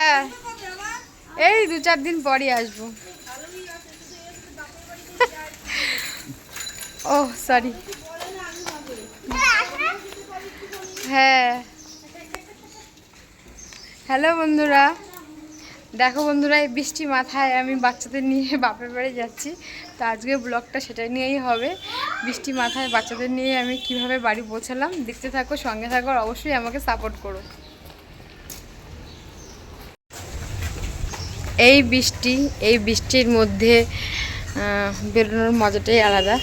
হ্যাঁ। এই দু চার দিন পরই আসব। ও সরি হ্যাঁ। হ্যালো বন্ধুরা। দেখো বন্ধুরা, এই বৃষ্টি মাথায় আমি বাচ্চাদের নিয়ে বাপের বাড়ি যাচ্ছি। তো আজকে ব্লগটা সেটা নিয়েই হবে। বৃষ্টি মাথায় বাচ্চাদের নিয়ে আমি কীভাবে বাড়ি পৌঁছালাম। দেখতে থাকো, সঙ্গে থাকো অবশ্যই আমাকে সাপোর্ট করো। এই বৃষ্টি, এই বৃষ্টির মধ্যে বেরোনোর মজাটাই আলাদা।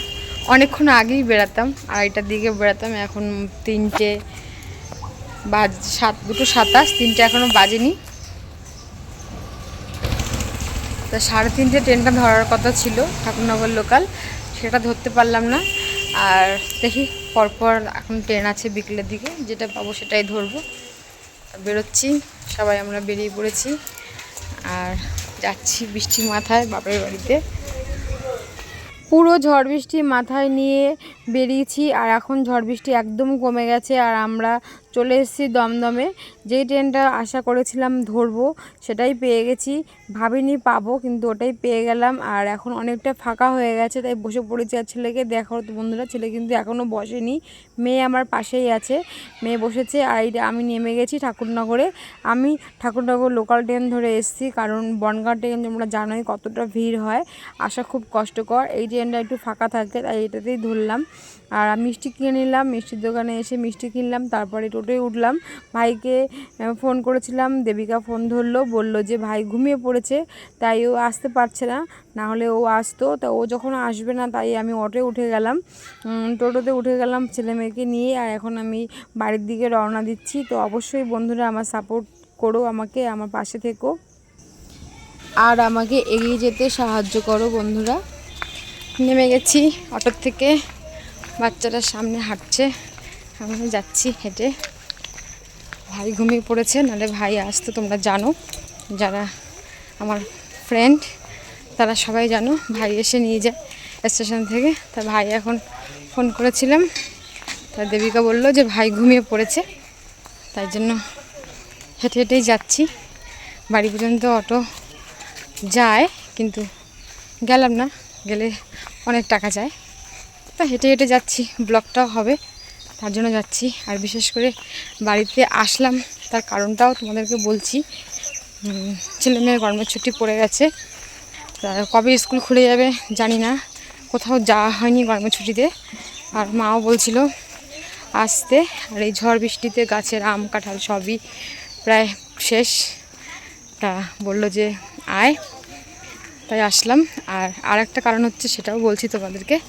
অনেকক্ষণ আগেই বেরাতাম আড়াইটার দিকে বেরাতাম এখন তিনটে বাজ, সাত, দুটো সাতাশ, তিনটে এখনও বাজেনি। তো সাড়ে তিনটে ট্রেনটা ধরার কথা ছিল, ঠাকুরনগর লোকাল সেটা ধরতে পারলাম না। আর দেখি, পরপর এখন ট্রেন আছে বিকেলের দিকে, যেটা পাবো সেটাই ধরবো। বেরোচ্ছি, সবাই আমরা বেরিয়ে পড়েছি। আর যাচ্ছি বৃষ্টি মাথায় বাপের বাড়িতে। পুরো ঝড় বৃষ্টি মাথায় নিয়ে বেরিয়েছি আর এখন ঝড় বৃষ্টি একদম কমে গেছে আর আমরা চলে এসেছি দমদমে। যেই ট্রেনটা আশা করেছিলাম ধরবো, সেটাই পেয়ে গেছি। ভাবিনি পাবো, কিন্তু ওটাই পেয়ে গেলাম। আর এখন অনেকটা ফাঁকা হয়ে গেছে, তাই বসে পড়েছি। আর ছেলেকে দেখো তো বন্ধুরা, ছেলে কিন্তু এখনও বসেনি। মেয়ে আমার পাশেই আছে। মেয়ে বসেছে, আর এই যে আমি নেমে গেছি ঠাকুরনগরে। আমি ঠাকুরনগর লোকাল ট্রেন ধরে এসেছি, কারণ বনগাঁ ট্রেন তোমরা জানোই কতটা ভিড় হয়। আসা খুব কষ্টকর। এই ট্রেনটা একটু ফাঁকা থাকে, তাই এটাতেই ধরলাম। আর মিষ্টি কিনে নিলাম, মিষ্টির দোকানে এসে মিষ্টি কিনলাম, তারপরে টোটোয় উঠলাম। ভাইকে ফোন করেছিলাম, দেবিকা ফোন ধরলো, বলল যে ভাই ঘুমিয়ে পড়েছে, তাই ও আসতে পারছে না। না হলে ও আসতো, তা ও যখন আসবে না, তাই আমি অটোয় উঠে গেলাম। টোটোতে উঠে গেলাম ছেলে মেয়েকে নিয়ে, আর এখন আমি বাড়ির দিকে রওনা দিচ্ছি। তো অবশ্যই বন্ধুরা আমার সাপোর্ট করো আমাকে, আমার পাশে থেকো। আর আমাকে এগিয়ে যেতে সাহায্য করো বন্ধুরা। নেমে গেছি অটোর থেকে। বাচ্চারা সামনে হাঁটছে। আমি যাচ্ছি হেঁটে। ভাই ঘুমিয়ে পড়েছে, নাহলে ভাই আসতো, তোমরা জানো। যারা আমার ফ্রেন্ড তারা সবাই জানো, ভাই এসে নিয়ে যায় স্টেশন থেকে। তা ভাই এখন ফোন করেছিলাম। তা দেবিকা বলল যে ভাই ঘুমিয়ে পড়েছে। তাই জন্য হেঁটে হেঁটেই যাচ্ছি। বাড়ি পর্যন্ত অটো যায়, কিন্তু গেলাম না। গেলে অনেক টাকা যায়। তা হেঁটে হেঁটে যাচ্ছি ব্লগটাও হবে। তার জন্য যাচ্ছি। আর বিশেষ করে বাড়িতে আসলাম, তার কারণটাও তোমাদেরকে বলছি। ছেলে মেয়ের গরমের ছুটি পড়ে গেছে। কবে স্কুল খুলে যাবে জানি না। কোথাও যাওয়া হয়নি গরমের ছুটিতে। আর মাও বলছিল আসতে। আর এই ঝড় বৃষ্টিতে গাছের আম, কাঁঠাল সবই প্রায় শেষ। তা বলল যে আয়। তাই আসলাম। আর আর একটা কারণ হচ্ছে সেটাও বলছি তোমাদেরকে।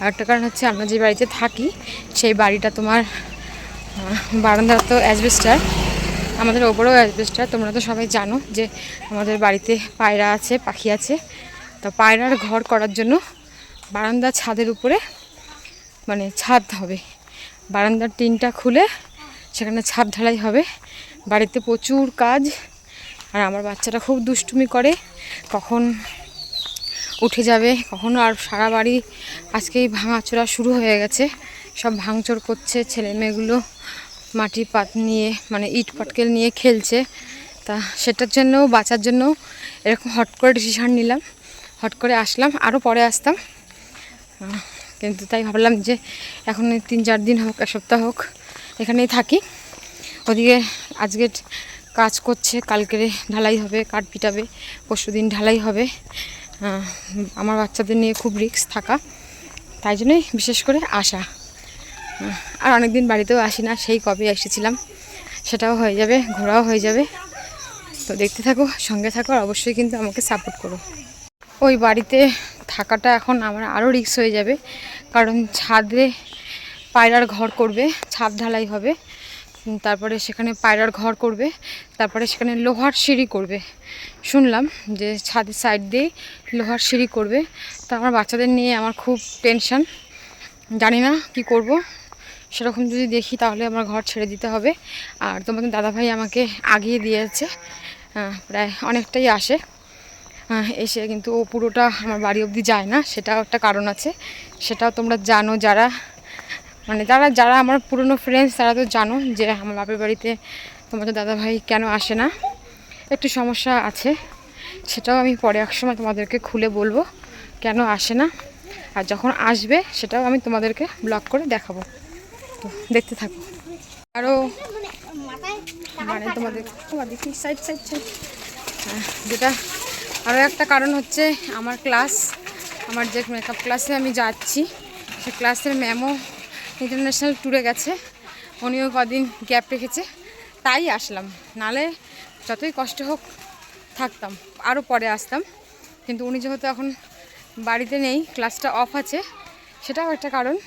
একটা কারণ হচ্ছে আমরা যে বাড়িতে থাকি সেই বাড়িটা তোমার আহ, বারান্দা তো অ্যাসবেস্টার আমাদের ওপরেও অ্যাসবেস্টার তোমরা তো সবাই জানো যে আমাদের বাড়িতে পায়রা আছে পাখি আছে। তো পায়রার ঘর করার জন্য বারান্দার ছাদের উপরে মানে ছাদ হবে। বারান্দার টিনটা খুলে সেখানে ছাদ ঢালাই হবে। বাড়িতে প্রচুর কাজ আর আমার বাচ্চাটা খুব দুষ্টুমি করে। কখন উঠে যাবে। কখনো আর সারা বাড়ি আজকেই ভাঙাচোরা শুরু হয়ে গেছে। সব ভাঙচুর করছে ছেলে মেয়েগুলো। মাটি পাত নিয়ে মানে ইট পাটকেল নিয়ে খেলছে। তা সেটার জন্য বাঁচার জন্য এরকম হট করে ডিসিশান নিলাম। হট করে আসলাম আরও পরে আসতাম। কিন্তু তাই ভাবলাম যে এখন তিন চার দিন হোক, এক সপ্তাহ হোক, এখানেই থাকি। ওদিকে আজকে কাজ করছে কালকে ঢালাই হবে, কাঠ পিটাবে পরশু দিন ঢালাই হবে। আমার বাচ্চাদের নিয়ে খুব রিস্ক থাকা। তাই জন্যই বিশেষ করে আসা। আর অনেক দিন বাড়িতেও আসি না, সেই কবে এসেছিলাম, সেটাও হয়ে যাবে, ঘোরাও হয়ে যাবে। তো দেখতে থাকো, সঙ্গে থাকো আর অবশ্যই কিন্তু আমাকে সাপোর্ট করো। ওই বাড়িতে থাকাটা এখন আমার আরও রিস্ক হয়ে যাবে। কারণ ছাদে পায়রার ঘর করবে, ছাদ ঢালাই হবে। তারপরে সেখানে পায়রার ঘর করবে, তারপরে সেখানে লোহার সিঁড়ি করবে। শুনলাম যে ছাদের সাইড দিয়ে লোহার সিঁড়ি করবে। তো আমার বাচ্চাদের নিয়ে আমার খুব টেনশন জানি না কি করব। সেরকম যদি দেখি তাহলে আমার ঘর ছেড়ে দিতে হবে। আর তোমাদের দাদাভাই আমাকে আগিয়ে দিয়েছে। প্রায় অনেকটাই আসে। এসে কিন্তু ও পুরোটা আমার বাড়ি অবধি যায় না, সেটাও একটা কারণ আছে। সেটাও তোমরা জানো যারা মানে তারা যারা আমার পুরনো ফ্রেন্ডস তারা তো জানো যে আমার বাপের বাড়িতে তোমাদের দাদাভাই কেন আসে না। একটু সমস্যা আছে, সেটাও আমি পরে এক সময় তোমাদেরকে খুলে বলব কেন আসে না। আর যখন আসবে, সেটাও আমি তোমাদেরকে ব্লগ করে দেখাবো। তো দেখতে থাকো। আরও মানে তোমাদের দেখি সাইড সাইড সাইড যেটা আরও একটা কারণ হচ্ছে আমার ক্লাস আমার যে মেকআপ ক্লাসে আমি যাচ্ছি সে ক্লাসের ম্যামও ইন্টারন্যাশনাল ট্যুরে গেছে। উনিও কদিন গ্যাপ রেখেছে। তাই আসলাম। নালে যতই কষ্ট হোক থাকতাম আরও পরে আসতাম। কিন্তু উনি যেহেতু এখন বাড়িতে নেই, ক্লাসটা অফ আছে, সেটাও একটা কারণ।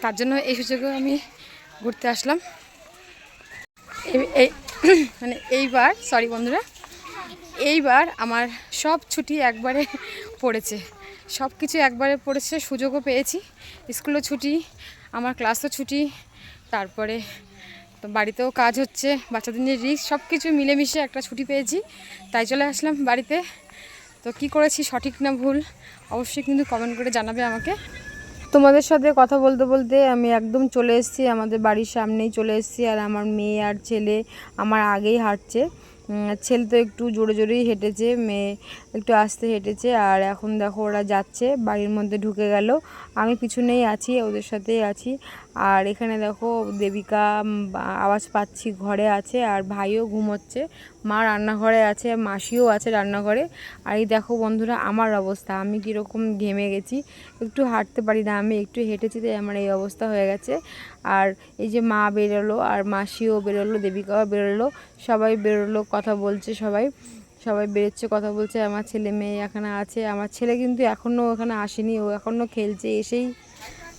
তার জন্য এই সুযোগে আমি ঘুরতে আসলাম। এই- মানে এইবার সরি বন্ধুরা, এইবার আমার সব ছুটি একবারে পড়েছে। সব কিছু একবারে পড়েছে, সুযোগও পেয়েছি। স্কুলও ছুটি আমার ক্লাসও ছুটি, তারপরে তো বাড়িতেও কাজ হচ্ছে, বাচ্চাদের নিয়ে রিস্ক সব কিছু মিলেমিশে একটা ছুটি পেয়েছি, তাই চলে আসলাম বাড়িতে। তো কি করেছি সঠিক না ভুল, অবশ্যই কিন্তু কমেন্ট করে জানাবে আমাকে। তোমাদের সাথে কথা বলতে বলতে আমি একদম চলে এসেছি, আমাদের বাড়ির সামনেই চলে এসেছি, আর আমার মেয়ে আর ছেলে আমার আগেই হাঁটছে। ছেলে তো একটু জোরে জোরেই হেঁটেছে, মেয়ে একটু আস্তে হেঁটেছে, আর এখন দেখো ওরা যাচ্ছে, বাড়ির মধ্যে ঢুকে গেল। আমি পিছনেই আছি, ওদের সাথেই আছি। আর এখানে দেখো দেবিকা আওয়াজ পাচ্ছি ঘরে আছে আর ভাইও ঘুমোচ্ছে। মা রান্নাঘরে আছে, মাসিও আছে রান্নাঘরে। আর এই দেখো বন্ধুরা আমার অবস্থা, আমি কীরকম ঘেমে গেছি। একটু হাঁটতে পারি না, আমি একটু হেঁটেছি তাই আমার এই অবস্থা হয়ে গেছে। আর এই যে মা বেরোলো আর মাসিও বেরোলো, দেবিকাও বেরোলো, সবাই বেরোলো, কথা বলছে সবাই। সবাই বেরোচ্ছে, কথা বলছে, আমার ছেলে মেয়ে এখানে আছে, আমার ছেলে কিন্তু এখনও ওখানে আসেনি, ও এখনও খেলছে, এসেই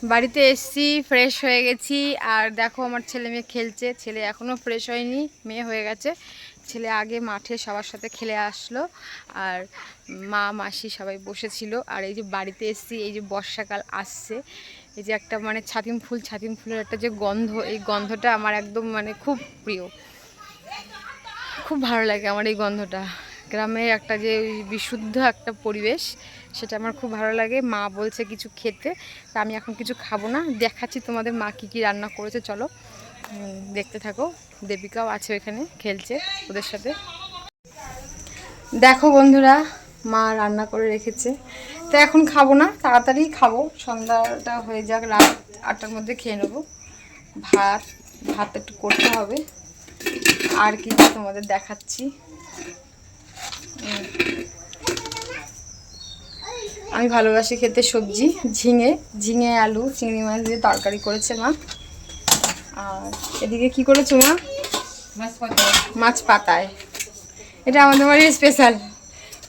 বাড়িতে এসছি ফ্রেশ হয়ে গেছি। আর দেখো আমার ছেলে মেয়ে খেলছে। ছেলে এখনও ফ্রেশ হয়নি, মেয়ে হয়ে গেছে। ছেলে আগে মাঠে সবার সাথে খেলে আসলো। আর মা, মাসি সবাই বসেছিল। আর এই যে বাড়িতে এসছি, এই যে বর্ষাকাল আসছে, এই যে একটা মানে ছাতিম ফুল, ছাতিম ফুলের একটা যে গন্ধ, এই গন্ধটা আমার একদম মানে খুব প্রিয়। খুব ভালো লাগে আমার এই গন্ধটা। গ্রামের একটা যে বিশুদ্ধ একটা পরিবেশ সেটা আমার খুব ভালো লাগে। মা বলছে কিছু খেতে, তা আমি এখন কিছু খাব না। দেখাচ্ছি তোমাদের মা কী কী রান্না করেছে, চলো। দেখতে থাকো। দেবিকাও আছে ওইখানে, খেলছে ওদের সাথে। দেখো বন্ধুরা, মা রান্না করে রেখেছে। তো এখন খাব না, তাড়াতাড়ি খাব। সন্ধ্যাটা হয়ে যাক, রাত আটটার মধ্যে খেয়ে নেব। ভাত ভাত একটু করতে হবে। আর কি কি তোমাদের দেখাচ্ছি। আমি ভালোবাসি খেতে সবজি ঝিঙে ঝিঙে আলু চিংড়ি মাছ দিয়ে তরকারি করেছে মা। আর এদিকে কি করেছ মা? মাছ পাতায়। এটা আমাদের বাড়ির স্পেশাল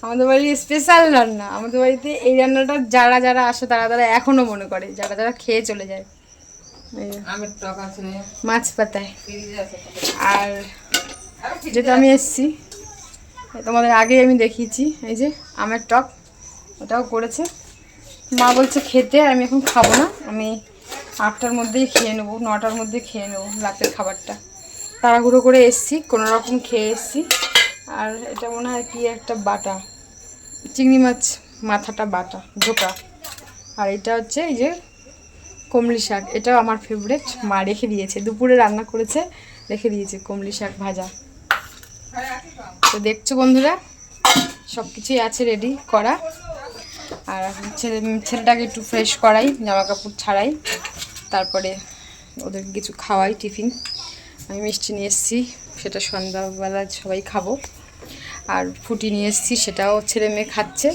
আমাদের বাড়ির স্পেশাল রান্না। আমাদের বাড়িতে এই রান্নাটা যারা যারা আসে তারা তারা এখনও মনে করে যারা যারা খেয়ে চলে যায়। এই যে, আমের টক আছে মাছ পাতায়। আর যেটা আমি এসছি তোমাদের আগে আমি দেখিয়েছি এই যে আমের টক। ওটাও করেছে। মা বলছে খেতে আমি এখন খাব না। আমি আটটার মধ্যেই খেয়ে নেব, নটার মধ্যে খেয়ে নেব রাতের খাবারটা। তাড়াহুড়ো করে এসছি, কোনো রকম খেয়ে এসছি। আর এটা মনে হয় কি একটা বাটা, চিংড়ি মাছ মাথাটা বাটা ঝোকা আর এটা হচ্ছে এই যে কমলি শাক, এটাও আমার ফেভারেট মা রেখে দিয়েছে, দুপুরে রান্না করেছে, রেখে দিয়েছে কমলি শাক ভাজা। তো দেখছ বন্ধুরা সব কিছুই আছে রেডি করা। আর ছেলে ছেলেটাকে একটু ফ্রেশ করাই জামা কাপড় ছাড়াই তারপরে ওদেরকে কিছু খাওয়াই টিফিন আমি মিষ্টি নিয়ে এসেছি সেটা সন্ধ্যাবেলা সবাই খাব। আর ফুটি নিয়ে এসেছি সেটাও ছেলে মেয়ে খাচ্ছে।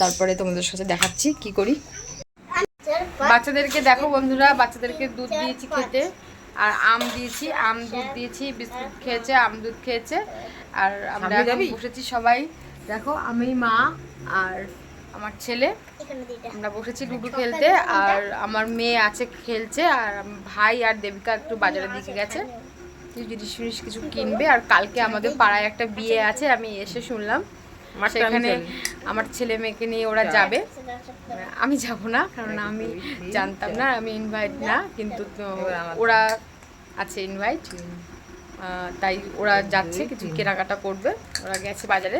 তারপরে তোমাদের সাথে দেখাচ্ছি কি করি। বাচ্চাদেরকে দেখো বন্ধুরা বাচ্চাদেরকে দুধ দিয়েছি খেতে। আর আম দিয়েছি আম দুধ দিয়েছি বিস্কুট খেয়েছে আম দুধ খেয়েছে। আর আমরা? বসেছি সবাই। দেখো আমি মা আর আমার ছেলে। আমরা বসেছি লুডো খেলতে আর আমার মেয়ে আছে খেলছে আর ভাই আর দেবিকা একটু বাজারের দিকে গেছে। কিছু জিনিস ফিনিস কিছু কিনবে আর কালকে আমাদের পাড়ায় একটা বিয়ে আছে আমি এসে শুনলাম। সেখানে আমার ছেলে মেয়েকে নিয়ে ওরা যাবে। আমি যাব না কারণ আমি জানতাম না আমি ইনভাইট না কিন্তু ওরা আছে ইনভাইট তাই ওরা যাচ্ছে কিছু কেনাকাটা করবে। ওরা গেছে বাজারে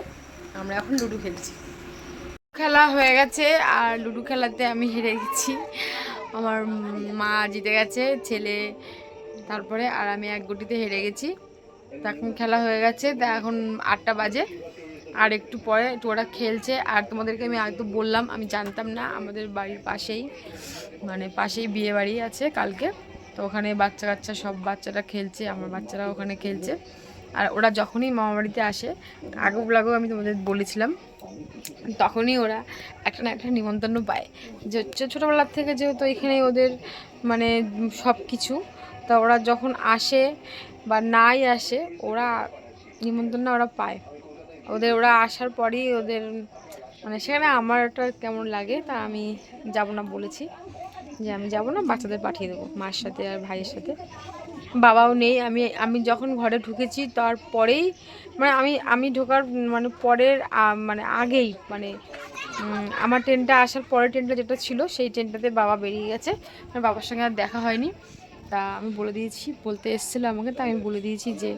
আমরা এখন লুডো খেলছি। খেলা হয়ে গেছে আর লুডো খেলাতে আমি হেরে গেছি। আমার মা জিতে গেছে, ছেলে তারপরে আর আমি এক গুটিতে হেরে গেছি। তা এখন খেলা হয়ে গেছে, তা এখন আটটা বাজে। আর একটু পরে একটু ওরা খেলছে। আর তোমাদেরকে আমি তো বললাম, আমি জানতাম না, আমাদের বাড়ির পাশেই মানে পাশেই বিয়ে বাড়ি আছে কালকে। তো ওখানে বাচ্চা কাচ্চা সব বাচ্চারা খেলছে, আমার বাচ্চারা ওখানে খেলছে। আর ওরা যখনই মামা বাড়িতে আসে আগেও লাগেও আমি তোমাদের বলেছিলাম, তখনই ওরা একটা না একটা নিমন্ত্রণ পায়। যে ছোটোবেলার থেকে যেহেতু এখানে ওদের মানে সব কিছু, তা ওরা যখন আসে বা নাই আসে, ওরা নিমন্ত্রণ ওরা পায়। ওদের ওরা আসার পরেই ওদের মানে সেখানে আমার একটা কেমন লাগে তা আমি যাব না বলেছি। যে আমি যাব না, বাচ্চাদের পাঠিয়ে দেবো, মার সাথে আর ভাইয়ের সাথে। বাবাও নেই, আমি আমি যখন ঘরে ঢুকেছি তারপরেই মানে আমি আমি ঢোকার মানে পরের মানে আগেই মানে আমার ট্রেনটা আসার পরের ট্রেনটা যেটা ছিল সেই ট্রেনটাতে বাবা বেরিয়ে গেছে। আমার বাবার সঙ্গে আর দেখা হয়নি। তা আমি বলে দিয়েছি, বলতে এসেছিল আমাকে, তা আমি বলে দিয়েছি যে,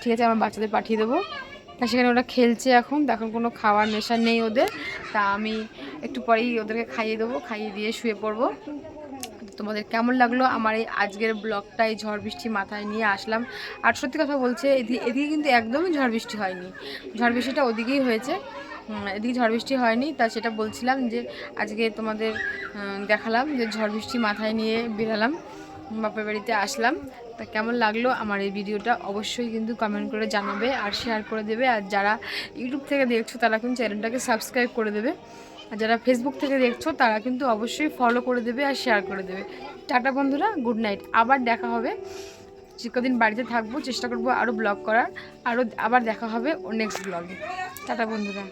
ঠিক আছে, আমার বাচ্চাদের পাঠিয়ে দেবো। তা সেখানে ওরা খেলছে এখন, তা এখন কোনো খাওয়ার নেশা নেই ওদের। তা আমি একটু পরেই ওদেরকে খাইয়ে দেবো, খাইয়ে দিয়ে শুয়ে পড়ব। তোমাদের কেমন লাগল? আমার এই আজকের ব্লগটা এই ঝড় বৃষ্টি মাথায় নিয়ে আসলাম। আর সত্যি কথা বলছে এদিকে এদিকে কিন্তু একদমই ঝড় বৃষ্টি হয়নি। ঝড় বৃষ্টিটা ওদিকেই হয়েছে। এদিকে ঝড় বৃষ্টি হয়নি। তা সেটা বলছিলাম যে, আজকে তোমাদের দেখালাম যে ঝড় বৃষ্টি মাথায় নিয়ে বেরালাম, বাপের বাড়িতে আসলাম। তা কেমন লাগল আমার এই ভিডিওটা অবশ্যই কিন্তু কমেন্ট করে জানাবে আর শেয়ার করে দেবে। আর যারা ইউটিউব থেকে দেখছ তারা কিন্তু চ্যানেলটাকে সাবস্ক্রাইব করে দেবে। আর যারা ফেসবুক থেকে দেখছ, তারা কিন্তু অবশ্যই ফলো করে দেবে আর শেয়ার করে দেবে। টাটা বন্ধুরা গুড নাইট আবার দেখা হবে। কদিন বাড়িতে থাকব, চেষ্টা করব আরও ব্লগ করার। আরও আবার দেখা হবে ও নেক্সট ব্লগে টাটা বন্ধুরা।